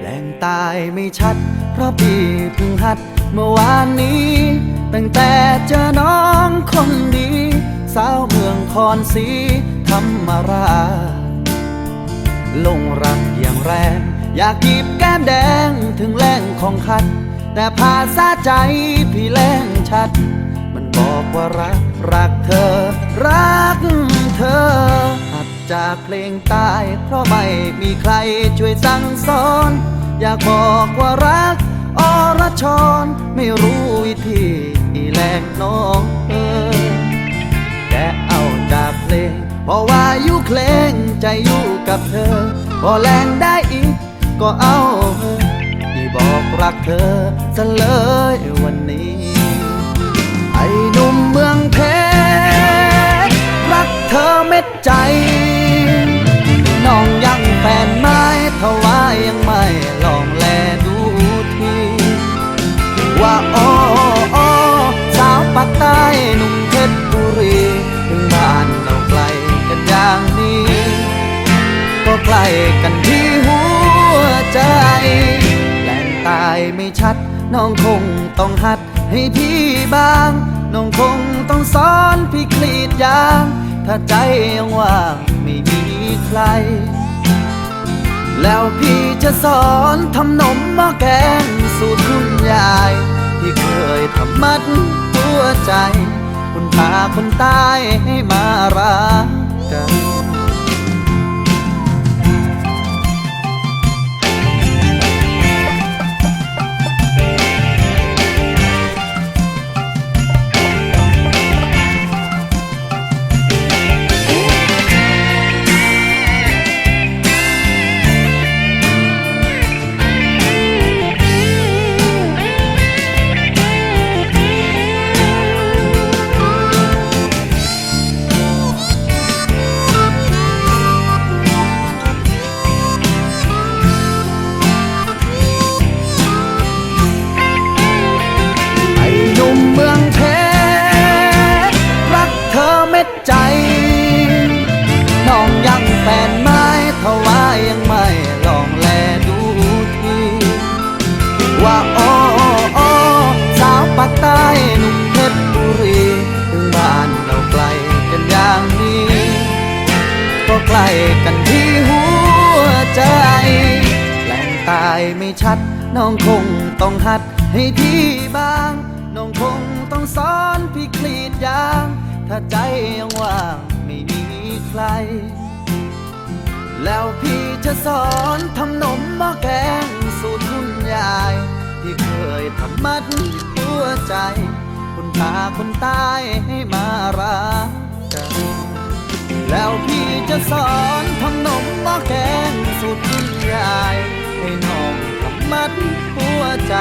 แรงตายไม่ชัด เพราะพี่เพิ่งหัดเมื่อวานนี้ ตั้งแต่เจอน้องคนดีสาวเมืองคอนสีธรรมราลงรักอย่างแรง อยากกีบแก้มแดงถึงแรงของคัด แต่ภาษาใจพี่แรงชัด มันบอกว่ารัก รักเธอ รักเธอ จากเพลงตายเพราะไม่มีใครช่วยสั่งสอน อยากบอกว่ารักอรชรไม่รู้วิธีแลกน้องเออแกเอาจากเพลง เพราะว่าอยู่เพลงใจอยู่กับเธอ พอแรงได้อีกก็เอาที่บอกรักเธอซะเลยวันนี้ ว่าโอ้โอ้สาวปากใต้หนุ่มเพชรบุรีถึงบ้านเราไกลกันอย่างนี้ ก็ใกล้กันที่หัวใจแหล่งตายไม่ชัด น้องคงต้องหัดให้พี่บ้าง น้องคงต้องสอนพี่คลีดยาง ถ้าใจยังว่างไม่มีใครแล้วพี่จะสอนทำนมหม้อแกงสูตรคุณยาย ที่เคยทำมัดหัวใจ คุณตาคนตายให้มารักกัน ไม่ชัด น้องคงต้องหัดให้พี่บ้าง น้องคงต้องสอนพี่คลีดยาง ถ้าใจยังว่างไม่มีใคร แล้วพี่จะสอนทำนมหม้อแกงสูตรคุณยาย ที่เคยทำมัดหัวใจคุณพาคนตายให้มารักกันแล้วพี่จะสอนทำ ให้น้องทำมัดหัวใจ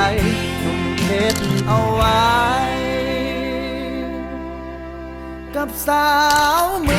นุ่มเพชรเอาไว้ กับสาวเมือ